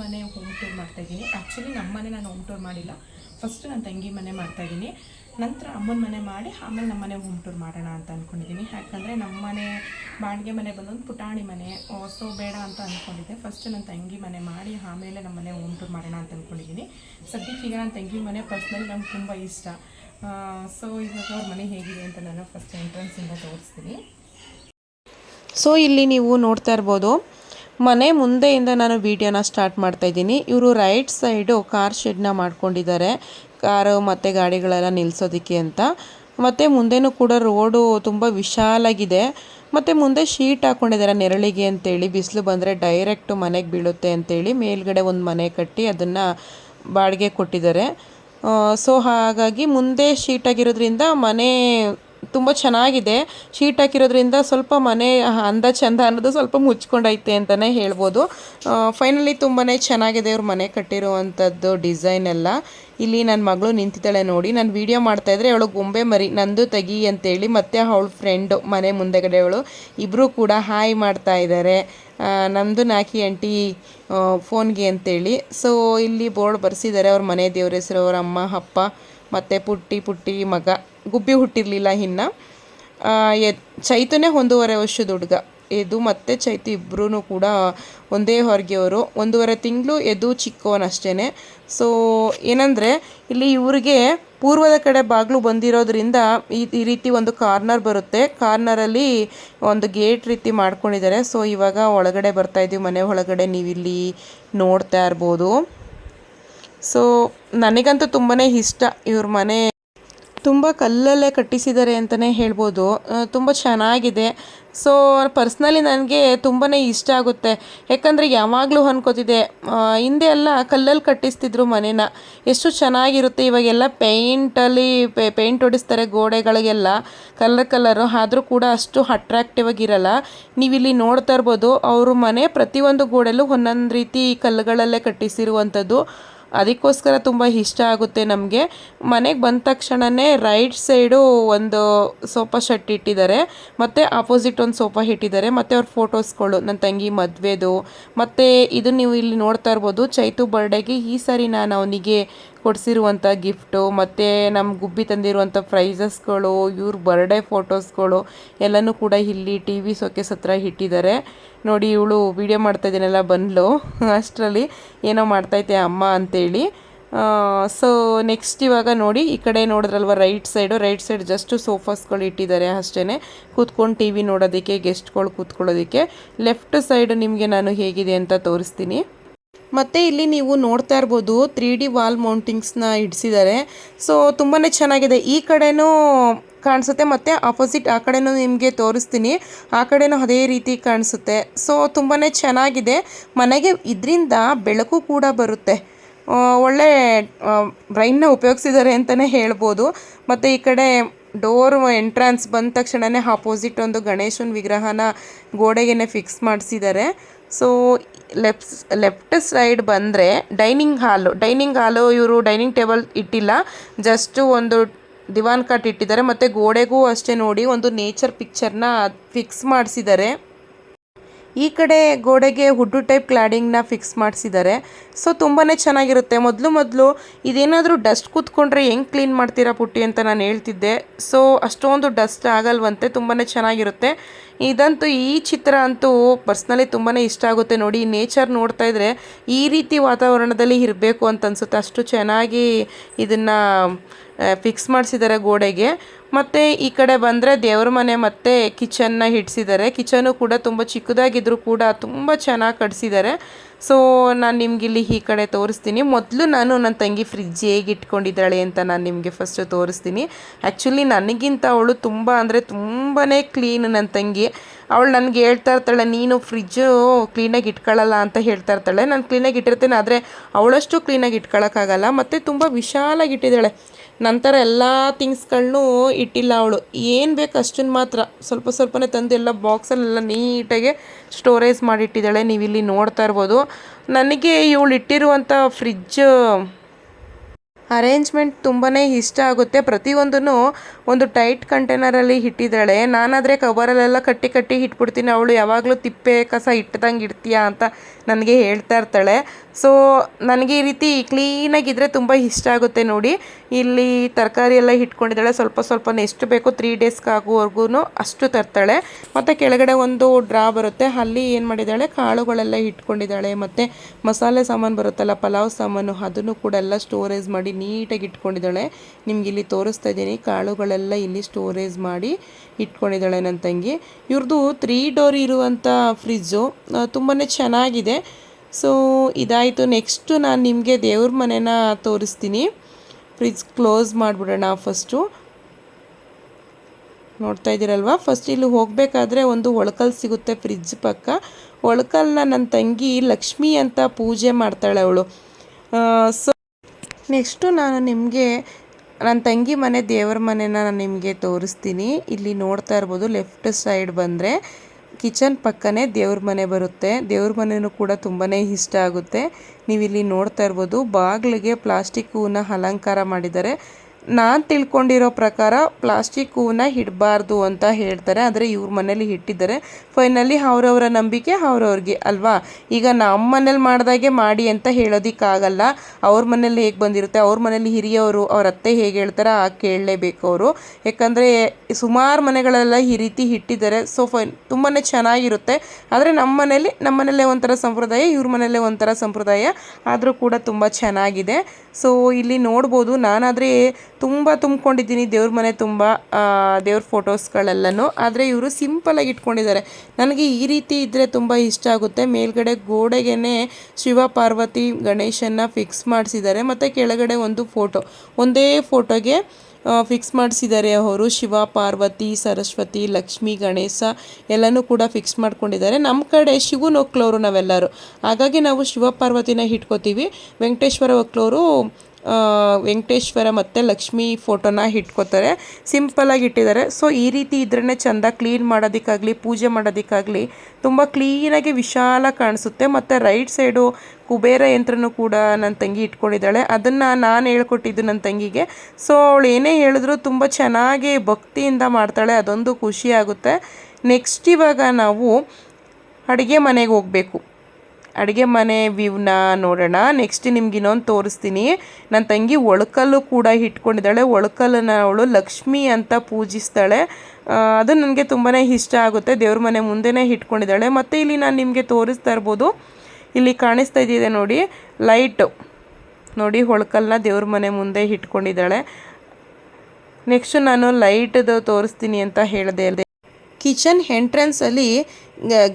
ಮನೆ home tour ಮಾಡ್ತಾಯಿದ್ದೀನಿ actually ನಮ್ಮ ಮನೆ ನಾನು ಹೋಮ್ ಟೂರ್ ಮಾಡಿಲ್ಲ. ಫಸ್ಟ್ ನನ್ನ ತಂಗಿ ಮನೆ ಮಾಡ್ತಾಯಿದ್ದೀನಿ ನಂತರ ಅಮ್ಮನ ಮನೆ ಮಾಡಿ ಆಮೇಲೆ ನಮ್ಮ ಮನೆ ಹೋಮ್ ಟೂರ್ ಮಾಡೋಣ ಅಂತ ಅಂದ್ಕೊಂಡಿದ್ದೀನಿ ಯಾಕಂದರೆ ನಮ್ಮ ಮನೆ ಬಾಡಿಗೆ ಮನೆ ಬಂದೊಂದು ಪುಟಾಣಿ ಮನೆ. ಸೊ ಬೇಡ ಅಂತ ಅಂದ್ಕೊಂಡಿದ್ದೆ ಫಸ್ಟ್ ನನ್ನ ತಂಗಿ ಮನೆ ಮಾಡಿ ಆಮೇಲೆ ನಮ್ಮ ಮನೆ ಹೋಮ್ ಟೂರ್ ಮಾಡೋಣ ಅಂತ ಅಂದ್ಕೊಂಡಿದ್ದೀನಿ ಸದ್ಯಕ್ಕೆ ಈಗ ನನ್ನ ತಂಗಿ ಮನೆ ಪರ್ಸ್ನಲಿ ನಮ್ಗೆ ತುಂಬ ಇಷ್ಟ. ಸೊ ಇವಾಗ ಅವ್ರ ಮನೆ ಹೇಗಿದೆ ಅಂತ ನಾನು ಫಸ್ಟ್ ಎಂಟ್ರೆನ್ಸಿಂದ ತೋರಿಸ್ತೀನಿ. ಸೊ ಇಲ್ಲಿ ನೀವು ನೋಡ್ತಾ ಇರ್ಬೋದು ಮನೆ ಮುಂದೆಯಿಂದ ನಾನು ವಿಡಿಯೋನ ಸ್ಟಾರ್ಟ್ ಮಾಡ್ತಾ ಇದ್ದೀನಿ. ಇವರು ರೈಟ್ ಸೈಡು ಕಾರ್ ಶೆಡ್ನ ಮಾಡ್ಕೊಂಡಿದ್ದಾರೆ. ಕಾರು ಮತ್ತು ಗಾಡಿಗಳೆಲ್ಲ ನಿಲ್ಲಿಸೋದಕ್ಕೆ ಅಂತ. ಮತ್ತು ಮುಂದೆನೂ ಕೂಡ ರೋಡು ತುಂಬ ವಿಶಾಲಾಗಿದೆ. ಮತ್ತು ಮುಂದೆ ಶೀಟ್ ಹಾಕ್ಕೊಂಡಿದ್ದಾರೆ ನೆರಳಿಗೆ ಅಂತೇಳಿ. ಬಿಸಿಲು ಬಂದರೆ ಡೈರೆಕ್ಟು ಮನೆಗೆ ಬೀಳುತ್ತೆ ಅಂತೇಳಿ ಮೇಲ್ಗಡೆ ಒಂದು ಮನೆ ಕಟ್ಟಿ ಅದನ್ನು ಬಾಡಿಗೆ ಕೊಟ್ಟಿದ್ದಾರೆ. ಸೊ ಹಾಗಾಗಿ ಮುಂದೆ ಶೀಟ್ ಆಗಿರೋದ್ರಿಂದ ಮನೆ ತುಂಬ ಚೆನ್ನಾಗಿದೆ. ಶೀಟ್ ಹಾಕಿರೋದ್ರಿಂದ ಸ್ವಲ್ಪ ಮನೆ ಅಂದ ಚಂದ ಅನ್ನೋದು ಸ್ವಲ್ಪ ಮುಚ್ಕೊಂಡೈತೆ ಅಂತಲೇ ಹೇಳ್ಬೋದು. ಫೈನಲಿ ತುಂಬಾ ಚೆನ್ನಾಗಿದೆ ಇವ್ರ ಮನೆ ಕಟ್ಟಿರುವಂಥದ್ದು ಡಿಸೈನ್ ಎಲ್ಲ. ಇಲ್ಲಿ ನನ್ನ ಮಗಳು ನಿಂತಿದ್ದಾಳೆ ನೋಡಿ. ನಾನು ವೀಡಿಯೋ ಮಾಡ್ತಾಯಿದ್ರೆ ಅವಳು ಗೊಂಬೆ ಮರಿ, ನಂದು ತೆಗಿ ಅಂತೇಳಿ ಮತ್ತು ಅವಳ ಫ್ರೆಂಡು ಮನೆ ಮುಂದೆಗಡೆ ಅವಳು ಇಬ್ಬರೂ ಕೂಡ ಹಾಯ್ ಮಾಡ್ತಾ ಇದ್ದಾರೆ ನಮ್ಮದು ನಾಕಿ ಆಂಟಿ ಫೋನ್ಗೆ ಅಂತೇಳಿ. ಸೊ ಇಲ್ಲಿ ಬೋರ್ಡ್ ಬರೆಸಿದ್ದಾರೆ ಅವ್ರ ಮನೆ ದೇವ್ರ ಹೆಸರು, ಅವ್ರ ಅಮ್ಮ, ಅಪ್ಪ, ಮತ್ತು ಪುಟ್ಟಿ ಪುಟ್ಟಿ ಮಗ. ಗುಬ್ಬಿ ಹುಟ್ಟಿರಲಿಲ್ಲ ಇನ್ನು. ಚೈತನೇ ಒಂದೂವರೆ ವರ್ಷದ ಹುಡುಗ. ಎದು ಮತ್ತು ಚೈತು ಇಬ್ಬರೂ ಕೂಡ ಒಂದೇ ಹೊರಗೆಯವರು. ಒಂದೂವರೆ ತಿಂಗಳು ಎದು ಚಿಕ್ಕವನಷ್ಟೇ ಸೊ, ಏನಂದರೆ ಇಲ್ಲಿ ಇವರಿಗೆ ಪೂರ್ವದ ಕಡೆ ಬಾಗಿಲು ಬಂದಿರೋದ್ರಿಂದ ಈ ಈ ರೀತಿ ಒಂದು ಕಾರ್ನರ್ ಬರುತ್ತೆ. ಕಾರ್ನರಲ್ಲಿ ಒಂದು ಗೇಟ್ ರೀತಿ ಮಾಡ್ಕೊಂಡಿದ್ದಾರೆ. ಸೊ, ಇವಾಗ ಒಳಗಡೆ ಬರ್ತಾ ಇದ್ದೀವಿ ಮನೆ ಒಳಗಡೆ ನೀವಿಲ್ಲಿ ನೋಡ್ತಾ ಇರ್ಬೋದು. ಸೊ, ನನಗಂತೂ ತುಂಬಾ ಇಷ್ಟ ಇವ್ರ ಮನೆ ತುಂಬ ಕಲ್ಲಲ್ಲೇ ಕಟ್ಟಿಸಿದ್ದಾರೆ ಅಂತಲೇ ಹೇಳ್ಬೋದು. ತುಂಬ ಚೆನ್ನಾಗಿದೆ. ಸೊ ಪರ್ಸ್ನಲಿ ನನಗೆ ತುಂಬಾ ಇಷ್ಟ ಆಗುತ್ತೆ. ಯಾಕಂದರೆ ಯಾವಾಗಲೂ ಅನ್ಕೋತಿದ್ದೆ ಹಿಂದೆ ಎಲ್ಲ ಕಲ್ಲಲ್ಲಿ ಕಟ್ಟಿಸ್ತಿದ್ರು ಮನೇನ. ಎಷ್ಟು ಚೆನ್ನಾಗಿರುತ್ತೆ ಇವಾಗೆಲ್ಲ ಪೇಂಟಲ್ಲಿ ಪೇಂಟ್ ಹೊಡಿಸ್ತಾರೆ ಗೋಡೆಗಳಿಗೆಲ್ಲ. ಕಲರ್ ಕಲರು ಆದರೂ ಕೂಡ ಅಷ್ಟು ಅಟ್ರಾಕ್ಟಿವ್ ಆಗಿರಲ್ಲ. ನೀವಿಲ್ಲಿ ನೋಡ್ತಾ ಇರ್ಬೋದು, ಅವರು ಮನೆ ಪ್ರತಿಯೊಂದು ಗೋಡೆಲ್ಲೂ ಒಂದೊಂದು ರೀತಿ ಕಲ್ಲುಗಳಲ್ಲೇ ಕಟ್ಟಿಸಿರುವಂಥದ್ದು. ಅದಕ್ಕೋಸ್ಕರ ತುಂಬ ಇಷ್ಟ ಆಗುತ್ತೆ ನಮಗೆ. ಮನೆಗೆ ಬಂದ ತಕ್ಷಣವೇ ರೈಟ್ ಸೈಡು ಒಂದು ಸೋಫಾ ಸೆಟ್ ಇಟ್ಟಿದ್ದಾರೆ. ಮತ್ತು ಆಪೋಸಿಟ್ ಒಂದು ಸೋಫಾ ಇಟ್ಟಿದ್ದಾರೆ. ಮತ್ತು ಅವ್ರ ಫೋಟೋಸ್ಗಳು ನನ್ನ ತಂಗಿ ಮದುವೆದು. ಮತ್ತು ಇದು ನೀವು ಇಲ್ಲಿ ನೋಡ್ತಾ ಇರ್ಬೋದು, ಚೈತು ಬರ್ಡೇಗೆ ಈ ಸಾರಿ ನಾನು ಅವನಿಗೆ ಕೊಡಿಸಿರುವಂಥ ಗಿಫ್ಟು, ಮತ್ತು ನಮ್ಮ ಗುಬ್ಬಿ ತಂದಿರುವಂಥ ಪ್ರೈಸಸ್ಗಳು, ಇವ್ರ ಬರ್ಡೇ ಫೋಟೋಸ್ಗಳು ಎಲ್ಲನೂ ಕೂಡ ಇಲ್ಲಿ ಟಿ ವಿ ಸೋಕೆಸ್ ಹತ್ರ ಇಟ್ಟಿದ್ದಾರೆ. ನೋಡಿ ಇವಳು ವೀಡಿಯೋ ಮಾಡ್ತಾ ಇದ್ದೀನಲ್ಲ ಬಂದ್ಲು. ಅಷ್ಟರಲ್ಲಿ ಏನೋ ಮಾಡ್ತೈತೆ ಅಮ್ಮ ಅಂತೇಳಿ. ಸೊ ನೆಕ್ಸ್ಟ್ ಇವಾಗ ನೋಡಿ ಈ ಕಡೆ ನೋಡಿದ್ರಲ್ವ right side right side just ಸೋಫಾಸ್ಗಳು ಇಟ್ಟಿದ್ದಾರೆ ಅಷ್ಟೇ ಕೂತ್ಕೊಂಡು ಟಿ ವಿ ನೋಡೋದಕ್ಕೆ ಗೆಸ್ಟ್ಗಳು ಕೂತ್ಕೊಳ್ಳೋದಕ್ಕೆ. ಲೆಫ್ಟ್ ಸೈಡ್ ನಿಮಗೆ ನಾನು ಹೇಗಿದೆ ಅಂತ ತೋರಿಸ್ತೀನಿ. ಮತ್ತು ಇಲ್ಲಿ ನೀವು ನೋಡ್ತಾ ಇರ್ಬೋದು ತ್ರೀ ಡಿ ವಾಲ್ ಮೌಂಟಿಂಗ್ಸ್ನ ಇಡಿಸಿದ್ದಾರೆ. ಸೊ ತುಂಬಾ ಚೆನ್ನಾಗಿದೆ. ಈ ಕಡೆನೂ ಕಾಣಿಸುತ್ತೆ, ಮತ್ತು ಆಪೋಸಿಟ್ ಆ ಕಡೆನೂ ನಿಮಗೆ ತೋರಿಸ್ತೀನಿ. ಆ ಕಡೆನೂ ಅದೇ ರೀತಿ ಕಾಣಿಸುತ್ತೆ. ಸೊ ತುಂಬಾ ಚೆನ್ನಾಗಿದೆ. ಮನೆಗೆ ಇದರಿಂದ ಬೆಳಕು ಕೂಡ ಬರುತ್ತೆ. ಒಳ್ಳೆ ಬ್ರೈನ್ನ ಉಪಯೋಗಿಸಿದ್ದಾರೆ ಅಂತಲೇ ಹೇಳ್ಬೋದು. ಮತ್ತು ಈ ಕಡೆ ಡೋರ್ ಎಂಟ್ರೆನ್ಸ್ ಬಂದ ತಕ್ಷಣವೇ ಆಪೋಸಿಟ್ ಒಂದು ಗಣೇಶನ ವಿಗ್ರಹನ ಗೋಡೆಗೆನೆ ಫಿಕ್ಸ್ ಮಾಡಿಸಿದ್ದಾರೆ. ಸೊ ಲೆಫ್ಟ್ ಲೆಫ್ಟ್ ಸೈಡ್ ಬಂದರೆ ಡೈನಿಂಗ್ ಹಾಲು ಡೈನಿಂಗ್ ಹಾಲು ಇವರು ಡೈನಿಂಗ್ ಟೇಬಲ್ ಇಟ್ಟಿಲ್ಲ. ಜಸ್ಟ್ ಒಂದು ದಿವಾನ್ ಕಟ್ ಇಟ್ಟಿದ್ದಾರೆ. ಮತ್ತು ಗೋಡೆಗೂ ಅಷ್ಟೇ ನೋಡಿ ಒಂದು ನೇಚರ್ ಪಿಕ್ಚರ್ನ ಫಿಕ್ಸ್ ಮಾಡಿಸಿದ್ದಾರೆ. ಈ ಕಡೆ ಗೋಡೆಗೆ ಹುಡ್ಡು ಟೈಪ್ ಕ್ಲಾಡಿಂಗ್ನ ಫಿಕ್ಸ್ ಮಾಡಿಸಿದ್ದಾರೆ ಸೊ ತುಂಬಾ ಚೆನ್ನಾಗಿರುತ್ತೆ. ಮೊದಲು ಮೊದಲು ಇದೇನಾದರೂ ಡಸ್ಟ್ ಕೂತ್ಕೊಂಡ್ರೆ ಹೆಂಗೆ ಕ್ಲೀನ್ ಮಾಡ್ತೀರಾ ಪುಟ್ಟಿ ಅಂತ ನಾನು ಹೇಳ್ತಿದ್ದೆ. ಸೊ ಅಷ್ಟೊಂದು ಡಸ್ಟ್ ಆಗಲ್ವಂತೆ. ತುಂಬಾ ಚೆನ್ನಾಗಿರುತ್ತೆ. ಇದಂತೂ ಈ ಚಿತ್ರ ಅಂತೂ ಪರ್ಸ್ನಲಿ ತುಂಬಾ ಇಷ್ಟ ಆಗುತ್ತೆ. ನೋಡಿ ನೇಚರ್ ನೋಡ್ತಾ ಇದ್ರೆ ಈ ರೀತಿ ವಾತಾವರಣದಲ್ಲಿ ಇರಬೇಕು ಅಂತ ಅನ್ಸುತ್ತೆ. ಅಷ್ಟು ಚೆನ್ನಾಗಿ ಇದನ್ನು ಫಿಕ್ಸ್ ಮಾಡಿಸಿದ್ದಾರೆ ಗೋಡೆಗೆ. ಮತ್ತು ಈ ಕಡೆ ಬಂದರೆ ದೇವ್ರ ಮನೆ ಮತ್ತು ಕಿಚನ್ನ ಇಡ್ಸಿದ್ದಾರೆ ಕಿಚನು ಕೂಡ ತುಂಬ ಚಿಕ್ಕದಾಗಿದ್ದರೂ ಕೂಡ ತುಂಬ ಚೆನ್ನಾಗಿ ಕಟ್ಸಿದ್ದಾರೆ ಸೊ ನಾನು ನಿಮ್ಗೆ ಇಲ್ಲಿ ಈ ಕಡೆ ತೋರಿಸ್ತೀನಿ. ಮೊದಲು ನಾನು ನನ್ನ ತಂಗಿ ಫ್ರಿಜ್ ಹೇಗೆ ಇಟ್ಕೊಂಡಿದ್ದಾಳೆ ಅಂತ ನಾನು ನಿಮಗೆ ಫಸ್ಟು ತೋರಿಸ್ತೀನಿ. ಆ್ಯಕ್ಚುಲಿ ನನಗಿಂತ ಅವಳು ತುಂಬ ಅಂದರೆ ತುಂಬಾ ಕ್ಲೀನ್ ನನ್ನ ತಂಗಿ. ಅವಳು ನನಗೆ ಹೇಳ್ತಾ ಇರ್ತಾಳೆ, ನೀನು ಫ್ರಿಜ್ಜು ಕ್ಲೀನಾಗಿ ಇಟ್ಕೊಳ್ಳಲ್ಲ ಅಂತ ಹೇಳ್ತಾ ಇರ್ತಾಳೆ. ನಾನು ಕ್ಲೀನಾಗಿ ಇಟ್ಟಿರ್ತೇನೆ, ಆದರೆ ಅವಳಷ್ಟು ಕ್ಲೀನಾಗಿ ಇಟ್ಕೊಳ್ಳೋಕ್ಕಾಗಲ್ಲ ಮತ್ತು ತುಂಬ ವಿಶಾಲಾಗಿ ಇಟ್ಟಿದ್ದಾಳೆ. ನಂತರ ಎಲ್ಲ ಥಿಂಗ್ಸ್ಗಳನ್ನೂ ಇಟ್ಟಿಲ್ಲ ಅವಳು. ಏನು ಬೇಕು ಅಷ್ಟನ್ನು ಮಾತ್ರ. ಸ್ವಲ್ಪ ಸ್ವಲ್ಪನೇ ತಂದು ಎಲ್ಲ ಬಾಕ್ಸಲ್ಲೆಲ್ಲ ನೀಟಾಗಿ ಸ್ಟೋರೇಜ್ ಮಾಡಿಟ್ಟಿದ್ದಾಳೆ. ನೀವು ಇಲ್ಲಿ ನೋಡ್ತಾ ಇರ್ಬೋದು. ನನಗೆ ಇವಳು ಇಟ್ಟಿರುವಂಥ ಫ್ರಿಜ್ ಅರೇಂಜ್ಮೆಂಟ್ ತುಂಬಾ ಇಷ್ಟ ಆಗುತ್ತೆ. ಪ್ರತಿಯೊಂದನ್ನು ಒಂದು ಟೈಟ್ ಕಂಟೈನರಲ್ಲಿ ಇಟ್ಟಿದ್ದಾಳೆ. ನಾನಾದರೆ ಕವರಲ್ಲೆಲ್ಲ ಕಟ್ಟಿ ಕಟ್ಟಿ ಇಟ್ಬಿಡ್ತೀನಿ. ಅವಳು ಯಾವಾಗಲೂ ತಿಪ್ಪೆ ಕಸ ಇಟ್ಟದಂಗೆ ಇಡ್ತೀಯಾ ಅಂತ ನನಗೆ ಹೇಳ್ತಾ ಇರ್ತಾಳೆ. ಸೊ ನನಗೆ ಈ ರೀತಿ ಕ್ಲೀನಾಗಿದ್ದರೆ ತುಂಬ ಇಷ್ಟ ಆಗುತ್ತೆ ನೋಡಿ. ಇಲ್ಲಿ ತರಕಾರಿ ಎಲ್ಲ ಇಟ್ಕೊಂಡಿದ್ದಾಳೆ. ಸ್ವಲ್ಪ ಸ್ವಲ್ಪ ಎಷ್ಟು ಬೇಕೋ ತ್ರೀ ಡೇಸ್ಗೆ ಆಗುವವರೆಗೂ ಅಷ್ಟು ತರ್ತಾಳೆ. ಮತ್ತು ಕೆಳಗಡೆ ಒಂದು ಡ್ರಾ ಬರುತ್ತೆ. ಅಲ್ಲಿ ಏನು ಮಾಡಿದ್ದಾಳೆ? ಕಾಳುಗಳೆಲ್ಲ ಇಟ್ಕೊಂಡಿದ್ದಾಳೆ. ಮತ್ತು ಮಸಾಲೆ ಸಾಮಾನು ಬರುತ್ತಲ್ಲ, ಪಲಾವ್ ಸಾಮಾನು, ಅದನ್ನು ಕೂಡ ಎಲ್ಲ ಸ್ಟೋರೇಜ್ ಮಾಡಿ ನೀಟಾಗಿ ಇಟ್ಕೊಂಡಿದ್ದಾಳೆ. ನಿಮ್ಗೆ ಇಲ್ಲಿ ತೋರಿಸ್ತಾ ಇದ್ದೀನಿ. ಕಾಳುಗಳೆಲ್ಲ ಇಲ್ಲಿ ಸ್ಟೋರೇಜ್ ಮಾಡಿ ಇಟ್ಕೊಂಡಿದ್ದಾಳೆ ನನ್ನ ತಂಗಿ. ಇವ್ರದ್ದು ತ್ರೀ ಡೋರ್ ಇರುವಂಥ ಫ್ರಿಜ್ಜು ತುಂಬಾ ಚೆನ್ನಾಗಿದೆ. ಸೊ ಇದಾಯಿತು. ನೆಕ್ಸ್ಟು ನಾನು ನಿಮಗೆ ದೇವ್ರ ಮನೆನ ತೋರಿಸ್ತೀನಿ. ಫ್ರಿಜ್ ಕ್ಲೋಸ್ ಮಾಡಿಬಿಡೋಣ ಫಸ್ಟು ನೋಡ್ತಾ ಇದ್ದೀರಲ್ವ? ಫಸ್ಟ್ ಇಲ್ಲಿ ಹೋಗಬೇಕಾದ್ರೆ ಒಂದು ಒಳಕಲ್ ಸಿಗುತ್ತೆ ಫ್ರಿಜ್ ಪಕ್ಕ. ಒಳಕಲ್ನ ನನ್ನ ತಂಗಿ ಲಕ್ಷ್ಮಿ ಅಂತ ಪೂಜೆ ಮಾಡ್ತಾಳೆ ಅವಳು. ಸೊ ನೆಕ್ಸ್ಟು ನಾನು ನಿಮಗೆ ನನ್ನ ತಂಗಿ ಮನೆ ದೇವರ ಮನೆನ ನಾನು ನಿಮಗೆ ತೋರಿಸ್ತೀನಿ. ಇಲ್ಲಿ ನೋಡ್ತಾ ಇರ್ಬೋದು ಲೆಫ್ಟ್ ಸೈಡ್ ಬಂದರೆ. ಕಿಚನ್ ಪಕ್ಕನೇ ದೇವ್ರ ಮನೆ ಬರುತ್ತೆ. ದೇವ್ರ ಮನೆಯೂ ಕೂಡ ತುಂಬಾ ಇಷ್ಟ ಆಗುತ್ತೆ. ನೀವಿಲ್ಲಿ ನೋಡ್ತಾ ಇರ್ಬೋದು, ಬಾಗಿಲಿಗೆ ಪ್ಲಾಸ್ಟಿಕ್ ಹೂವನ್ನ ಅಲಂಕಾರ ಮಾಡಿದ್ದಾರೆ. ನಾನು ತಿಳ್ಕೊಂಡಿರೋ ಪ್ರಕಾರ ಪ್ಲಾಸ್ಟಿಕ್ ಹೂವನ್ನ ಇಡಬಾರ್ದು ಅಂತ ಹೇಳ್ತಾರೆ. ಆದರೆ ಇವ್ರ ಮನೇಲಿ ಇಟ್ಟಿದ್ದಾರೆ ಫೈನಲಿ ಅವರವರ ನಂಬಿಕೆ ಅವ್ರವ್ರಿಗೆ, ಅಲ್ವಾ? ಈಗ ನಮ್ಮ ಮನೇಲಿ ಮಾಡಿದಾಗೆ ಮಾಡಿ ಅಂತ ಹೇಳೋದಕ್ಕಾಗಲ್ಲ. ಅವ್ರ ಮನೇಲಿ ಹೇಗೆ ಬಂದಿರುತ್ತೆ? ಅವ್ರ ಮನೇಲಿ ಹಿರಿಯವರು, ಅವ್ರ ಅತ್ತೆ ಹೇಗೆ ಹೇಳ್ತಾರೆ ಆ ಕೇಳಲೇಬೇಕು ಅವರು. ಯಾಕಂದರೆ ಸುಮಾರು ಮನೆಗಳೆಲ್ಲ ಈ ರೀತಿ ಇಟ್ಟಿದ್ದಾರೆ ಸೊ ಫೈನ್ ತುಂಬಾ ಚೆನ್ನಾಗಿರುತ್ತೆ. ಆದರೆ ನಮ್ಮ ಮನೇಲಿ ನಮ್ಮ ಮನೇಲೇ ಒಂಥರ ಸಂಪ್ರದಾಯ, ಇವ್ರ ಮನೇಲೇ ಒಂಥರ ಸಂಪ್ರದಾಯ. ಆದರೂ ಕೂಡ ತುಂಬ ಚೆನ್ನಾಗಿದೆ. ಸೊ ಇಲ್ಲಿ ನೋಡ್ಬೋದು, ನಾನಾದರೆ ತುಂಬ ತುಂಬ್ಕೊಂಡಿದ್ದೀನಿ. ದೇವ್ರ ಮನೆ ತುಂಬ ದೇವ್ರ ಫೋಟೋಸ್ಗಳೆಲ್ಲನೂ. ಆದರೆ ಇವರು ಸಿಂಪಲಾಗಿ ಇಟ್ಕೊಂಡಿದ್ದಾರೆ. ನನಗೆ ಈ ರೀತಿ ಇದ್ದರೆ ತುಂಬ ಇಷ್ಟ ಆಗುತ್ತೆ. ಮೇಲ್ಗಡೆ ಗೋಡೆಗೇ ಶಿವ, ಪಾರ್ವತಿ, ಗಣೇಶನ್ನ ಫಿಕ್ಸ್ ಮಾಡಿಸಿದ್ದಾರೆ. ಮತ್ತು ಕೆಳಗಡೆ ಒಂದು ಫೋಟೋ. ಒಂದೇ ಫೋಟೋಗೆ ಫಿಕ್ಸ್ ಮಾಡಿಸಿದ್ದಾರೆ ಅವರು. ಶಿವ, ಪಾರ್ವತಿ, ಸರಸ್ವತಿ, ಲಕ್ಷ್ಮಿ, ಗಣೇಶ ಎಲ್ಲನೂ ಕೂಡ ಫಿಕ್ಸ್ ಮಾಡ್ಕೊಂಡಿದ್ದಾರೆ. ನಮ್ಮ ಕಡೆ ಶಿವನ ಒಕ್ಲೋರು ನಾವೆಲ್ಲರೂ. ಹಾಗಾಗಿ ನಾವು ಶಿವ, ಪಾರ್ವತಿನ ಇಟ್ಕೋತೀವಿ ವೆಂಕಟೇಶ್ವರ ಒಕ್ಲೋರು ವೆಂಕಟೇಶ್ವರ ಮತ್ತು ಲಕ್ಷ್ಮಿ ಫೋಟೋನ ಇಟ್ಕೋತಾರೆ. ಸಿಂಪಲಾಗಿ ಇಟ್ಟಿದ್ದಾರೆ. ಸೊ ಈ ರೀತಿ ಇದ್ರೇ ಚೆಂದ ಕ್ಲೀನ್ ಮಾಡೋದಕ್ಕಾಗಲಿ, ಪೂಜೆ ಮಾಡೋದಕ್ಕಾಗಲಿ ತುಂಬ ಕ್ಲೀನಾಗಿ ವಿಶಾಲ ಕಾಣಿಸುತ್ತೆ. ಮತ್ತು ರೈಟ್ ಸೈಡು ಕುಬೇರ ಯಂತ್ರನೂ ಕೂಡ ನನ್ನ ತಂಗಿ ಇಟ್ಕೊಂಡಿದ್ದಾಳೆ. ಅದನ್ನು ನಾನು ಹೇಳ್ಕೊಟ್ಟಿದ್ದು ನನ್ನ ತಂಗಿಗೆ. ಸೊ ಅವಳು ಏನೇ ಹೇಳಿದ್ರು ತುಂಬ ಚೆನ್ನಾಗಿ ಭಕ್ತಿಯಿಂದ ಮಾಡ್ತಾಳೆ. ಅದೊಂದು ಖುಷಿ ಆಗುತ್ತೆ. ನೆಕ್ಸ್ಟ್ ಇವಾಗ ನಾವು ಅಡುಗೆ ಮನೆಗೆ ಹೋಗಬೇಕು. ಅಡುಗೆ ಮನೆ ವ್ಯೂವ್ನ ನೋಡೋಣ. ನೆಕ್ಸ್ಟ್ ನಿಮ್ಗೆ ಇನ್ನೊಂದು ತೋರಿಸ್ತೀನಿ. ನನ್ನ ತಂಗಿ ಒಳಕಲ್ಲು ಕೂಡ ಇಟ್ಕೊಂಡಿದ್ದಾಳೆ. ಒಳಕಲ್ಲನ್ನು ಅವಳು ಲಕ್ಷ್ಮಿ ಅಂತ ಪೂಜಿಸ್ತಾಳೆ. ಅದು ನನಗೆ ತುಂಬಾ ಇಷ್ಟ ಆಗುತ್ತೆ. ದೇವ್ರ ಮನೆ ಮುಂದೆನೇ ಇಟ್ಕೊಂಡಿದ್ದಾಳೆ. ಮತ್ತು ಇಲ್ಲಿ ನಾನು ನಿಮಗೆ ತೋರಿಸ್ತಾ ಇರ್ಬೋದು. ಇಲ್ಲಿ ಕಾಣಿಸ್ತಾ ಇದ್ದಿದೆ ನೋಡಿ, ಲೈಟು. ನೋಡಿ ಒಳಕಲ್ಲನ್ನ ದೇವ್ರ ಮನೆ ಮುಂದೆ ಇಟ್ಕೊಂಡಿದ್ದಾಳೆ. ನೆಕ್ಸ್ಟ್ ನಾನು ಲೈಟ್ದು ತೋರಿಸ್ತೀನಿ ಅಂತ ಹೇಳಿದೆ ಅಲ್ಲದೆ ಕಿಚನ್ ಎಂಟ್ರೆನ್ಸಲ್ಲಿ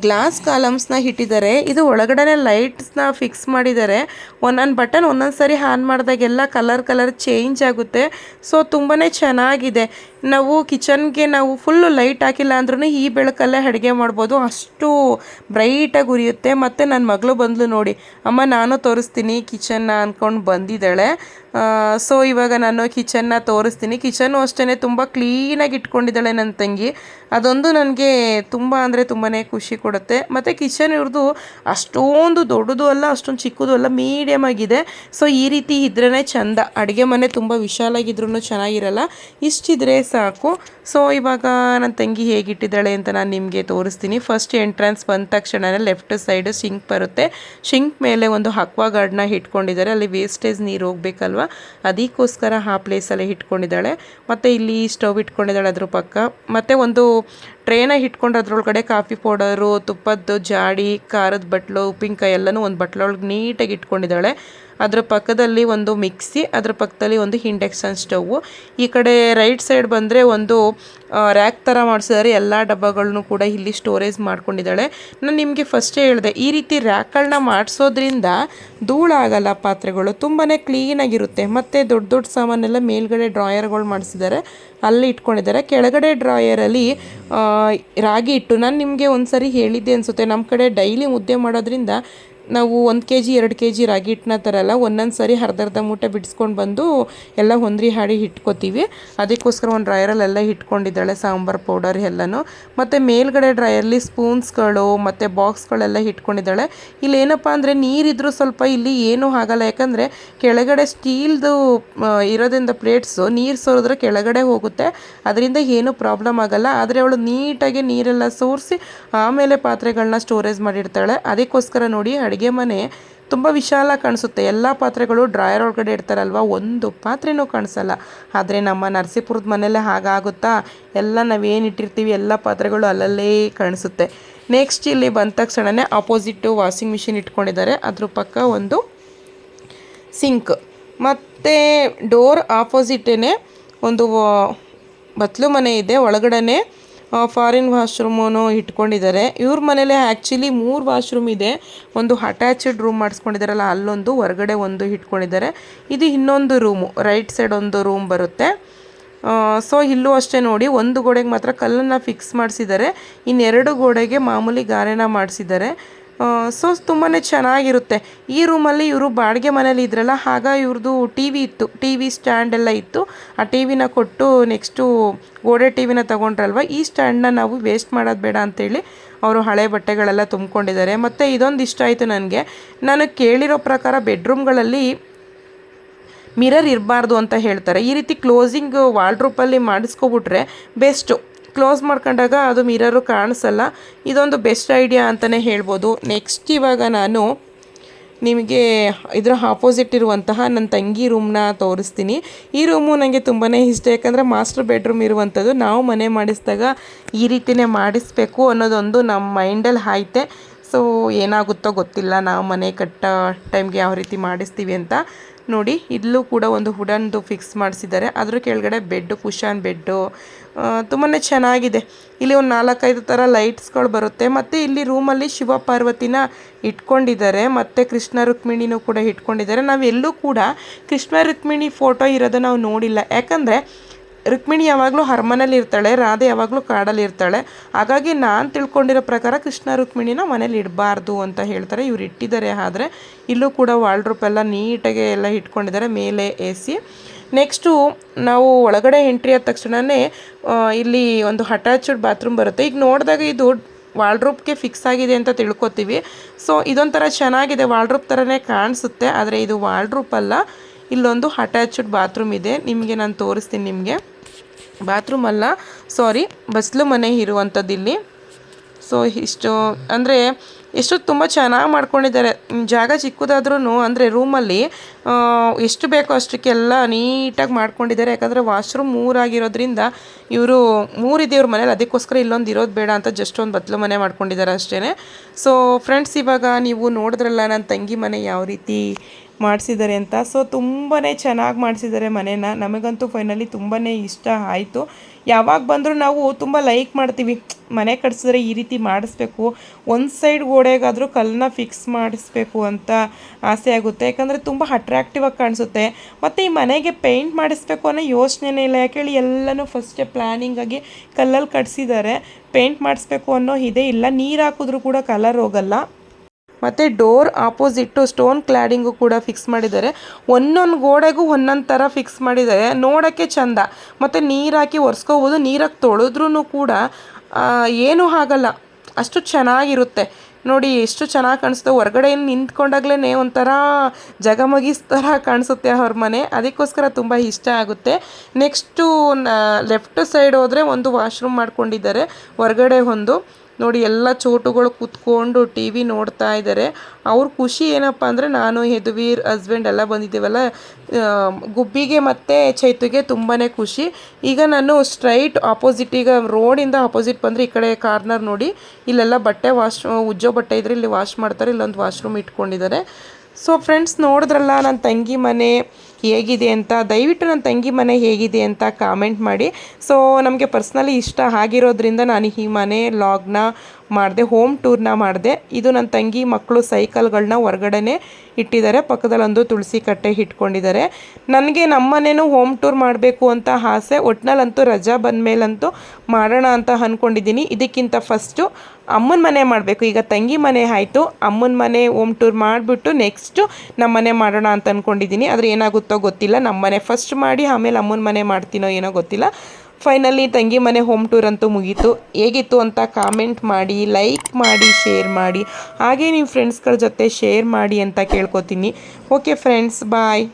ಗ್ಲಾಸ್ ಕಾಲಮ್ಸ್ನ ಇಟ್ಟಿದ್ದಾರೆ. ಇದು ಒಳಗಡೆ ಲೈಟ್ಸ್ನ ಫಿಕ್ಸ್ ಮಾಡಿದ್ದಾರೆ. ಒಂದೊಂದು ಬಟನ್ ಒಂದೊಂದು ಸರಿ ಆನ್ ಮಾಡಿದಾಗೆಲ್ಲ ಕಲರ್ ಕಲರ್ ಚೇಂಜ್ ಆಗುತ್ತೆ. ಸೊ ತುಂಬಾ ಚೆನ್ನಾಗಿದೆ. ನಾವು ಕಿಚನ್ಗೆ ನಾವು ಫುಲ್ಲು ಲೈಟ್ ಹಾಕಿಲ್ಲ ಅಂದ್ರೂ ಈ ಬೆಳಕಲ್ಲೇ ಅಡುಗೆ ಮಾಡ್ಬೋದು. ಅಷ್ಟು ಬ್ರೈಟಾಗಿ ಉರಿಯುತ್ತೆ. ಮತ್ತು ನನ್ನ ಮಗಳು ಬಂದ್ಲು ನೋಡಿ. ಅಮ್ಮ, ನಾನು ತೋರಿಸ್ತೀನಿ ಕಿಚನ್ನ ಅಂದ್ಕೊಂಡು ಬಂದಿದ್ದಾಳೆ. ಸೊ ಇವಾಗ ನಾನು ಕಿಚನ್ನ ತೋರಿಸ್ತೀನಿ. ಕಿಚನ್ನು ಅಷ್ಟೇ ತುಂಬ ಕ್ಲೀನಾಗಿ ಇಟ್ಕೊಂಡಿದ್ದಾಳೆ ನನ್ನ ತಂಗಿ. ಅದೊಂದು ನನಗೆ ತುಂಬ ಅಂದರೆ ತುಂಬಾ ಖುಷಿ ಕೊಡುತ್ತೆ. ಮತ್ತು ಕಿಚನ್ ಇವ್ರದ್ದು ಅಷ್ಟೊಂದು ದೊಡ್ಡದು ಅಲ್ಲ, ಅಷ್ಟೊಂದು ಚಿಕ್ಕದು ಅಲ್ಲ ಮೀಡಿಯಮ್ ಆಗಿದೆ. ಸೊ ಈ ರೀತಿ ಇದ್ರೇ ಚಂದ. ಅಡುಗೆ ಮನೆ ತುಂಬ ವಿಶಾಲಾಗಿದ್ರೂ ಚೆನ್ನಾಗಿರಲ್ಲ. ಇಷ್ಟಿದ್ರೆ ಸಾಕು. ಸೊ ಇವಾಗ ನನ್ನ ತಂಗಿ ಹೇಗಿಟ್ಟಿದ್ದಾಳೆ ಅಂತ ನಾನು ನಿಮಗೆ ತೋರಿಸ್ತೀನಿ. ಫಸ್ಟ್ ಎಂಟ್ರೆನ್ಸ್ ಬಂದ ತಕ್ಷಣನೇ ಲೆಫ್ಟ್ ಸೈಡ್ ಸಿಂಕ್ ಬರುತ್ತೆ. ಸಿಂಕ್ ಮೇಲೆ ಒಂದು ಹಕ್ವಾ ಗಾರ್ಡ್ನ ಇಟ್ಕೊಂಡಿದ್ದಾರೆ. ಅಲ್ಲಿ ವೇಸ್ಟೇಜ್ ನೀರು ಹೋಗ್ಬೇಕಲ್ವ? ಅದಕ್ಕೋಸ್ಕರ ಆ ಪ್ಲೇಸಲ್ಲಿ ಇಟ್ಕೊಂಡಿದ್ದಾಳೆ. ಮತ್ತು ಇಲ್ಲಿ ಸ್ಟವ್ ಇಟ್ಕೊಂಡಿದ್ದಾಳೆ ಅದ್ರ ಪಕ್ಕ. ಮತ್ತು ಒಂದು ಟ್ರೇನ ಇಟ್ಕೊಂಡು ಅದ್ರೊಳಗಡೆ ಕಾಫಿ ಪೌಡರು ತುಪ್ಪದ್ದು ಜಾಡಿ, ಖಾರದ ಬಟ್ಲು, ಉಪ್ಪಿನಕಾಯಿ ಎಲ್ಲನೂ ಒಂದು ಬಟ್ಲೊಳಗೆ ನೀಟಾಗಿ ಇಟ್ಕೊಂಡಿದ್ದಾಳೆ. ಅದ್ರ ಪಕ್ಕದಲ್ಲಿ ಒಂದು ಮಿಕ್ಸಿ, ಅದರ ಪಕ್ಕದಲ್ಲಿ ಒಂದು ಇಂಡಕ್ಷನ್ ಸ್ಟೌವು. ಈ ಕಡೆ ರೈಟ್ ಸೈಡ್ ಬಂದರೆ ಒಂದು ರ್ಯಾಕ್ ಥರ ಮಾಡಿಸಿದ್ದಾರೆ. ಎಲ್ಲ ಡಬ್ಬಗಳನ್ನು ಕೂಡ ಇಲ್ಲಿ ಸ್ಟೋರೇಜ್ ಮಾಡ್ಕೊಂಡಿದ್ದಾಳೆ. ನಾನು ನಿಮಗೆ ಫಸ್ಟೇ ಹೇಳಿದೆ, ಈ ರೀತಿ ರ್ಯಾಕ್ಗಳನ್ನ ಮಾಡಿಸೋದ್ರಿಂದ ಧೂಳಾಗಲ್ಲ ಪಾತ್ರೆಗಳು. ತುಂಬಾ ಕ್ಲೀನಾಗಿರುತ್ತೆ ಮತ್ತು ದೊಡ್ಡ ದೊಡ್ಡ ಸಾಮಾನೆಲ್ಲ ಮೇಲ್ಗಡೆ ಡ್ರಾಯರ್ಗಳು ಮಾಡಿಸಿದ್ದಾರೆ. ಅಲ್ಲಿ ಇಟ್ಕೊಂಡಿದ್ದಾರೆ. ಕೆಳಗಡೆ ಡ್ರಾಯರಲ್ಲಿ ರಾಗಿ ಇಟ್ಟು ನಾನು ನಿಮಗೆ ಒಂದು ಸರಿ ಹೇಳಿದ್ದೆ ಅನಿಸುತ್ತೆ. ನಮ್ಮ ಕಡೆ ಡೈಲಿ ಮುದ್ದೆ ಮಾಡೋದ್ರಿಂದ ನಾವು ಒಂದು ಕೆ ಜಿ ಎರಡು ಕೆ ಜಿ ರಾಗಿ ಹಿಟ್ಟನ್ನ ತರಲ್ಲ ಒಂದೊಂದು ಸರಿ ಅರ್ಧ ಅರ್ಧ ಮೂಟೆ ಬಿಡಿಸ್ಕೊಂಡು ಬಂದು ಎಲ್ಲ ಹೊಂದ್ರಿ ಹಾಡಿ ಇಟ್ಕೋತೀವಿ ಅದಕ್ಕೋಸ್ಕರ ಒಂದು ಡ್ರೈಯರಲ್ಲೆಲ್ಲ ಇಟ್ಕೊಂಡಿದ್ದಾಳೆ ಸಾಂಬಾರು ಪೌಡರ್ ಎಲ್ಲನೂ. ಮತ್ತು ಮೇಲ್ಗಡೆ ಡ್ರಯರ್ಲಿ ಸ್ಪೂನ್ಸ್ಗಳು ಮತ್ತು ಬಾಕ್ಸ್ಗಳೆಲ್ಲ ಇಟ್ಕೊಂಡಿದ್ದಾಳೆ ಇಲ್ಲಿ ಏನಪ್ಪ ಅಂದರೆ ನೀರಿದ್ದರೂ ಸ್ವಲ್ಪ ಇಲ್ಲಿ ಏನೂ ಆಗಲ್ಲ. ಯಾಕಂದರೆ ಕೆಳಗಡೆ ಸ್ಟೀಲ್ದು ಇರೋದ್ರಿಂದ ಪ್ಲೇಟ್ಸು ನೀರು ಸೋರಿದ್ರೆ ಕೆಳಗಡೆ ಹೋಗುತ್ತೆ. ಅದರಿಂದ ಏನೂ ಪ್ರಾಬ್ಲಮ್ ಆಗಲ್ಲ. ಆದರೆ ಅವಳು ನೀಟಾಗಿ ನೀರೆಲ್ಲ ಸೋರಿಸಿ ಆಮೇಲೆ ಪಾತ್ರೆಗಳನ್ನ ಸ್ಟೋರೇಜ್ ಮಾಡಿರ್ತಾಳೆ ಅದಕ್ಕೋಸ್ಕರ ನೋಡಿ ಅಡುಗೆ ಮನೆ ತುಂಬ ವಿಶಾಲ ಕಾಣಿಸುತ್ತೆ. ಎಲ್ಲ ಪಾತ್ರೆಗಳು ಡ್ರಾಯರ್ ಒಳಗಡೆ ಇಡ್ತಾರಲ್ವ? ಒಂದು ಪಾತ್ರೆನೂ ಕಾಣಿಸಲ್ಲ. ಆದರೆ ನಮ್ಮ ನರಸೀಪುರದ ಮನೆಯಲ್ಲೇ ಹಾಗಾಗುತ್ತಾ? ಎಲ್ಲ ನಾವೇನು ಇಟ್ಟಿರ್ತೀವಿ, ಎಲ್ಲ ಪಾತ್ರೆಗಳು ಅಲ್ಲಲ್ಲೇ ಕಾಣಿಸುತ್ತೆ. ನೆಕ್ಸ್ಟ್ ಇಲ್ಲಿ ಬಂದ ತಕ್ಷಣನೇ ಆಪೋಸಿಟ್ಟು ವಾಷಿಂಗ್ ಮಿಷಿನ್ ಇಟ್ಕೊಂಡಿದ್ದಾರೆ. ಅದ್ರ ಪಕ್ಕ ಒಂದು ಸಿಂಕ್ ಮತ್ತು ಡೋರ್ ಆಪೋಸಿಟೇ ಒಂದು ಬತ್ಲು ಮನೆ ಇದೆ. ಒಳಗಡೆ ಫಾರಿನ್ ವಾಶ್ರೂಮನ್ನು ಇಟ್ಕೊಂಡಿದ್ದಾರೆ. ಇವ್ರ ಮನೇಲಿ ಆ್ಯಕ್ಚುಲಿ ಮೂರು ವಾಶ್ರೂಮ್ ಇದೆ. ಒಂದು ಅಟ್ಯಾಚ್ಡ್ ರೂಮ್ ಮಾಡಿಸ್ಕೊಂಡಿದ್ದಾರಲ್ಲ, ಅಲ್ಲೊಂದು, ಹೊರಗಡೆ ಒಂದು ಇಟ್ಕೊಂಡಿದ್ದಾರೆ. ಇದು ಇನ್ನೊಂದು ರೂಮು ರೈಟ್ ಸೈಡ್ ಒಂದು ರೂಮ್ ಬರುತ್ತೆ. ಸೊ ಇಲ್ಲೂ ಅಷ್ಟೇ ನೋಡಿ, ಒಂದು ಗೋಡೆಗೆ ಮಾತ್ರ ಕಲ್ಲನ್ನು ಫಿಕ್ಸ್ ಮಾಡಿಸಿದ್ದಾರೆ. ಇನ್ನೆರಡು ಗೋಡೆಗೆ ಮಾಮೂಲಿ ಗಾರೆನ ಮಾಡಿಸಿದ್ದಾರೆ. ಸೊ ತುಂಬಾ ಚೆನ್ನಾಗಿರುತ್ತೆ. ಈ ರೂಮಲ್ಲಿ ಇವರು ಬಾಡಿಗೆ ಮನೇಲಿ ಇದ್ರಲ್ಲ, ಆಗ ಇವ್ರದ್ದು ಟಿ ವಿ ಇತ್ತು. ಟಿ ವಿ ಸ್ಟ್ಯಾಂಡ್ ಎಲ್ಲ ಇತ್ತು. ಆ ಟಿ ವಿನ ಕೊಟ್ಟು ನೆಕ್ಸ್ಟು ಗೋಡೆ ಟಿ ವಿನ ತೊಗೊಂಡ್ರಲ್ವ? ಈ ಸ್ಟ್ಯಾಂಡನ್ನ ನಾವು ವೇಸ್ಟ್ ಮಾಡೋದು ಬೇಡ ಅಂತೇಳಿ ಅವರು ಹಳೆ ಬಟ್ಟೆಗಳೆಲ್ಲ ತುಂಬ್ಕೊಂಡಿದ್ದಾರೆ. ಮತ್ತು ಇದೊಂದು ಇಷ್ಟ ಆಯಿತು ನನಗೆ. ನಾನು ಕೇಳಿರೋ ಪ್ರಕಾರ ಬೆಡ್ರೂಮ್ಗಳಲ್ಲಿ ಮಿರರ್ ಇರಬಾರ್ದು ಅಂತ ಹೇಳ್ತಾರೆ. ಈ ರೀತಿ ಕ್ಲೋಸಿಂಗ್ ವಾಲ್ಡ್ರೂಪಲ್ಲಿ ಮಾಡಿಸ್ಕೊಬಿಟ್ರೆ ಬೆಸ್ಟು ಕ್ಲೋಸ್ ಮಾಡ್ಕೊಂಡಾಗ ಅದು ಮಿರರು ಕಾಣಿಸಲ್ಲ. ಇದೊಂದು ಬೆಸ್ಟ್ ಐಡಿಯಾ ಅಂತಲೇ ಹೇಳ್ಬೋದು. ನೆಕ್ಸ್ಟ್ ಇವಾಗ ನಾನು ನಿಮಗೆ ಇದರ ಆಪೋಸಿಟ್ ಇರುವಂತಹ ನನ್ನ ತಂಗಿ ರೂಮ್ನ ತೋರಿಸ್ತೀನಿ. ಈ ರೂಮು ನನಗೆ ತುಂಬಾ ಇಷ್ಟ, ಯಾಕಂದರೆ ಮಾಸ್ಟರ್ ಬೆಡ್ರೂಮ್ ಇರುವಂಥದ್ದು ನಾವು ಮನೆ ಮಾಡಿಸಿದಾಗ ಈ ರೀತಿಯೇ ಮಾಡಿಸ್ಬೇಕು ಅನ್ನೋದೊಂದು ನಮ್ಮ ಮೈಂಡಲ್ಲಿ ಆಯ್ತೆ ಸೊ ಏನಾಗುತ್ತೋ ಗೊತ್ತಿಲ್ಲ. ನಾವು ಮನೆ ಕಟ್ಟೋ ಟೈಮ್ಗೆ ಯಾವ ರೀತಿ ಮಾಡಿಸ್ತೀವಿ ಅಂತ ನೋಡಿ. ಇಲ್ಲೂ ಕೂಡ ಒಂದು ವುಡನ್ದು ಫಿಕ್ಸ್ ಮಾಡಿಸಿದ್ದಾರೆ. ಅದ್ರ ಕೆಳಗಡೆ ಬೆಡ್ಡು, ಕುಶಾನ್ ಬೆಡ್ಡು ತುಂಬಾ ಚೆನ್ನಾಗಿದೆ. ಇಲ್ಲಿ ಒಂದು ನಾಲ್ಕೈದು ಥರ ಲೈಟ್ಸ್ಗಳು ಬರುತ್ತೆ. ಮತ್ತು ಇಲ್ಲಿ ರೂಮಲ್ಲಿ ಶಿವ ಪಾರ್ವತಿನ ಇಟ್ಕೊಂಡಿದ್ದಾರೆ. ಮತ್ತು ಕೃಷ್ಣ ರುಕ್ಮಿಣಿನೂ ಕೂಡ ಇಟ್ಕೊಂಡಿದ್ದಾರೆ. ನಾವೆಲ್ಲೂ ಕೂಡ ಕೃಷ್ಣ ರುಕ್ಮಿಣಿ ಫೋಟೋ ಇರೋದು ನಾವು ನೋಡಿಲ್ಲ. ಯಾಕಂದರೆ ರುಕ್ಮಿಣಿ ಯಾವಾಗಲೂ ಹರ್ಮನಲ್ಲಿ ಇರ್ತಾಳೆ, ರಾಧೆ ಯಾವಾಗಲೂ ಕಾಡಲ್ಲಿ ಇರ್ತಾಳೆ. ಹಾಗಾಗಿ ನಾನು ತಿಳ್ಕೊಂಡಿರೋ ಪ್ರಕಾರ ಕೃಷ್ಣ ರುಕ್ಮಿಣಿನ ಮನೇಲಿ ಇಡಬಾರ್ದು ಅಂತ ಹೇಳ್ತಾರೆ. ಇವ್ರು ಇಟ್ಟಿದ್ದಾರೆ ಆದರೆ ಇಲ್ಲೂ ಕೂಡ ವಾಲ್ಡ್ರೂಪ್ ಎಲ್ಲ ನೀಟಾಗಿ ಎಲ್ಲ ಇಟ್ಕೊಂಡಿದ್ದಾರೆ, ಮೇಲೆ ಎ ಸಿ ನೆಕ್ಸ್ಟು ನಾವು ಒಳಗಡೆ ಎಂಟ್ರಿ ಆದ ತಕ್ಷಣವೇ ಇಲ್ಲಿ ಒಂದು ಅಟ್ಯಾಚ್ಡ್ ಬಾತ್ರೂಮ್ ಬರುತ್ತೆ. ಈಗ ನೋಡಿದಾಗ ಇದು ವಾಲ್ಡ್ರೂಪ್ಗೆ ಫಿಕ್ಸ್ ಆಗಿದೆ ಅಂತ ತಿಳ್ಕೊತೀವಿ. ಸೊ ಇದೊಂಥರ ಚೆನ್ನಾಗಿದೆ. ವಾಲ್ಡ್ರೂಪ್ ಥರನೇ ಕಾಣಿಸುತ್ತೆ, ಆದರೆ ಇದು ವಾಲ್ಡ್ರೂಪ್ ಅಲ್ಲ. ಇಲ್ಲೊಂದು ಅಟ್ಯಾಚ್ಡ್ ಬಾತ್ರೂಮ್ ಇದೆ. ನಿಮಗೆ ನಾನು ತೋರಿಸ್ತೀನಿ ನಿಮಗೆ. ಬಾತ್ರೂಮ್ ಅಲ್ಲ ಸಾರಿ ಬಸ್ಲು ಮನೆ ಇರುವಂಥದ್ದು ಇಲ್ಲಿ ಸೊ ಇಷ್ಟು, ಅಂದರೆ ಎಷ್ಟು ತುಂಬ ಚೆನ್ನಾಗಿ ಮಾಡ್ಕೊಂಡಿದ್ದಾರೆ. ಜಾಗ ಚಿಕ್ಕದಾದ್ರೂ ಅಂದರೆ ರೂಮಲ್ಲಿ ಎಷ್ಟು ಬೇಕೋ ಅಷ್ಟಕ್ಕೆಲ್ಲ ನೀಟಾಗಿ ಮಾಡ್ಕೊಂಡಿದ್ದಾರೆ. ಯಾಕಂದರೆ ವಾಶ್ರೂಮ್ ಮೂರಾಗಿರೋದ್ರಿಂದ ಇವರು ಮೂರಿದೆ ಇವ್ರ ಮನೇಲಿ ಅದಕ್ಕೋಸ್ಕರ ಇಲ್ಲೊಂದು ಇರೋದು ಬೇಡ ಅಂತ ಜಸ್ಟ್ ಒಂದು ಬದಲು ಮನೆ ಮಾಡ್ಕೊಂಡಿದ್ದಾರೆ ಅಷ್ಟೇ ಸೊ ಫ್ರೆಂಡ್ಸ್ ಇವಾಗ ನೀವು ನೋಡಿದ್ರಲ್ಲ ನನ್ನ ತಂಗಿ ಮನೆ ಯಾವ ರೀತಿ ಮಾಡಿಸಿದ್ದಾರೆ ಅಂತ. ಸೊ ತುಂಬಾ ಚೆನ್ನಾಗಿ ಮಾಡಿಸಿದ್ದಾರೆ ಮನೇನ. ನಮಗಂತೂ ಫೈನಲಿ ತುಂಬಾ ಇಷ್ಟ ಆಯಿತು. ಯಾವಾಗ ಬಂದರೂ ನಾವು ತುಂಬ ಲೈಕ್ ಮಾಡ್ತೀವಿ. ಮನೆ ಕಟ್ಸಿದ್ರೆ ಈ ರೀತಿ ಮಾಡಿಸ್ಬೇಕು. ಒಂದು ಸೈಡ್ ಗೋಡೆಗಾದರೂ ಕಲ್ಲನ್ನ ಫಿಕ್ಸ್ ಮಾಡಿಸ್ಬೇಕು ಅಂತ ಆಸೆ ಆಗುತ್ತೆ. ಯಾಕಂದರೆ ತುಂಬ ಅಟ್ರಾಕ್ಟಿವ್ ಆಗಿ ಕಾಣಿಸುತ್ತೆ. ಮತ್ತು ಈ ಮನೆಗೆ ಪೇಂಟ್ ಮಾಡಿಸ್ಬೇಕು ಅನ್ನೋ ಯೋಚನೆನೇ ಇಲ್ಲ. ಯಾಕೆ ಹೇಳಿ ಎಲ್ಲನೂ ಫಸ್ಟೇ ಪ್ಲ್ಯಾನಿಂಗಾಗಿ ಕಲ್ಲಲ್ಲಿ ಕಟ್ಸಿದ್ದಾರೆ. ಪೇಂಟ್ ಮಾಡಿಸ್ಬೇಕು ಅನ್ನೋ ಇದೇ ಇಲ್ಲ. ನೀರು ಹಾಕಿದ್ರೂ ಕೂಡ ಕಲರ್ ಹೋಗಲ್ಲ. ಮತ್ತು ಡೋರ್ ಆಪೋಸಿಟ್ಟು ಸ್ಟೋನ್ ಕ್ಲಾಡಿಂಗು ಕೂಡ ಫಿಕ್ಸ್ ಮಾಡಿದ್ದಾರೆ. ಒಂದೊಂದು ಗೋಡೆಗೂ ಒಂದೊಂದು ಥರ ಫಿಕ್ಸ್ ಮಾಡಿದ್ದಾರೆ. ನೋಡೋಕ್ಕೆ ಚಂದ. ಮತ್ತು ನೀರು ಹಾಕಿ ಒರೆಸ್ಕೋಬೋದು. ನೀರಾಗಿ ತೊಳೆದ್ರೂ ಕೂಡ ಏನೂ ಆಗಲ್ಲ. ಅಷ್ಟು ಚೆನ್ನಾಗಿರುತ್ತೆ. ನೋಡಿ, ಎಷ್ಟು ಚೆನ್ನಾಗಿ ಕಾಣಿಸುತ್ತೆ. ಹೊರಗಡೆ ನಿಂತ್ಕೊಂಡಾಗ್ಲೇ ಒಂಥರ ಜಗಮಗಿಸ್ ಥರ ಕಾಣಿಸುತ್ತೆ ಅವ್ರ ಮನೆ. ಅದಕ್ಕೋಸ್ಕರ ತುಂಬ ಇಷ್ಟ ಆಗುತ್ತೆ. ನೆಕ್ಸ್ಟು ಲೆಫ್ಟ್ ಸೈಡ್ ಹೋದರೆ ಒಂದು ವಾಶ್ರೂಮ್ ಮಾಡ್ಕೊಂಡಿದ್ದಾರೆ. ಹೊರಗಡೆ ಒಂದು. ನೋಡಿ ಎಲ್ಲ ಚೋಟುಗಳು ಕೂತ್ಕೊಂಡು ಟಿ ವಿ ನೋಡ್ತಾ ಇದ್ದಾರೆ. ಅವ್ರ ಖುಷಿ ಏನಪ್ಪ ಅಂದರೆ ನಾನು, ಯದುವೀರ್ ಹಸ್ಬೆಂಡ್ ಎಲ್ಲ ಬಂದಿದ್ದೀವಲ್ಲ ಗುಬ್ಬಿಗೆ ಮತ್ತು ಚೈತುಗೆ ತುಂಬಾ ಖುಷಿ. ಈಗ ನಾನು ಸ್ಟ್ರೈಟ್ ಆಪೋಸಿಟ್ ಈಗ ರೋಡಿಂದ ಆಪೋಸಿಟ್ ಬಂದರೆ ಈ ಕಡೆ ಕಾರ್ನರ್ ನೋಡಿ, ಇಲ್ಲೆಲ್ಲ ಬಟ್ಟೆ ವಾಶ್ ಉಜ್ಜೋ ಬಟ್ಟೆ ಇದ್ದರೆ ಇಲ್ಲಿ ವಾಶ್ ಮಾಡ್ತಾರೆ, ಇಲ್ಲೊಂದು ವಾಶ್ರೂಮ್ ಇಟ್ಕೊಂಡಿದ್ದಾರೆ. ಸೊ ಫ್ರೆಂಡ್ಸ್ ನೋಡಿದ್ರಲ್ಲ ನನ್ನ ತಂಗಿ ಮನೆ ಹೇಗಿದೆ ಅಂತ, ದಯವಿಟ್ಟು ನನ್ನ ತಂಗಿ ಮನೆ ಹೇಗಿದೆ ಅಂತ ಕಾಮೆಂಟ್ ಮಾಡಿ. ಸೊ ನಮಗೆ ಪರ್ಸ್ನಲಿ ಇಷ್ಟ ಆಗಿರೋದ್ರಿಂದ ನಾನು ಈ ಮನೆ ಲಾಗ್ನ ಮಾಡಿದೆ ಹೋಮ್ ಟೂರ್ನ ಮಾಡಿದೆ. ಇದು ನನ್ನ ತಂಗಿ ಮಕ್ಕಳು ಸೈಕಲ್ಗಳನ್ನ ಹೊರಗಡೆನೆ ಇಟ್ಟಿದ್ದಾರೆ. ಪಕ್ಕದಲ್ಲೊಂದು ತುಳಸಿ ಕಟ್ಟೆ ಇಟ್ಕೊಂಡಿದ್ದಾರೆ. ನನಗೆ ನಮ್ಮ ಮನೇನೂ ಹೋಮ್ ಟೂರ್ ಮಾಡಬೇಕು ಅಂತ ಆಸೆ. ಒಟ್ಟಿನಲ್ಲಂತೂ ರಜಾ ಬಂದಮೇಲಂತೂ ಮಾಡೋಣ ಅಂತ ಅಂದ್ಕೊಂಡಿದ್ದೀನಿ ಇದಕ್ಕಿಂತ ಫಸ್ಟು ಅಮ್ಮನ ಮನೆ ಮಾಡಬೇಕು. ಈಗ ತಂಗಿ ಮನೆ ಆಯಿತು. ಅಮ್ಮನ ಮನೆ ಹೋಮ್ ಟೂರ್ ಮಾಡಿಬಿಟ್ಟು ನೆಕ್ಸ್ಟು ನಮ್ಮ ಮನೆ ಮಾಡೋಣ ಅಂತ ಅಂದ್ಕೊಂಡಿದ್ದೀನಿ ಆದರೆ ಏನಾಗುತ್ತೋ ಗೊತ್ತಿಲ್ಲ. ನಮ್ಮ ಮನೆ ಫಸ್ಟ್ ಮಾಡಿ ಆಮೇಲೆ ಅಮ್ಮನ ಮನೆ ಮಾಡ್ತೀನೋ ಏನೋ ಗೊತ್ತಿಲ್ಲ. ಫೈನಲಿ ತಂಗಿ ಮನೆ ಹೋಮ್ ಟೂರ್ ಅಂತೂ ಮುಗೀತು. ಹೇಗಿತ್ತು ಅಂತ ಕಾಮೆಂಟ್ ಮಾಡಿ ಲೈಕ್ ಮಾಡಿ ಶೇರ್ ಮಾಡಿ. ಹಾಗೆ ನಿಮ್ಮ ಫ್ರೆಂಡ್ಸ್ಗಳ ಜೊತೆ ಶೇರ್ ಮಾಡಿ ಅಂತ ಕೇಳ್ಕೊತೀನಿ. Okay friends bye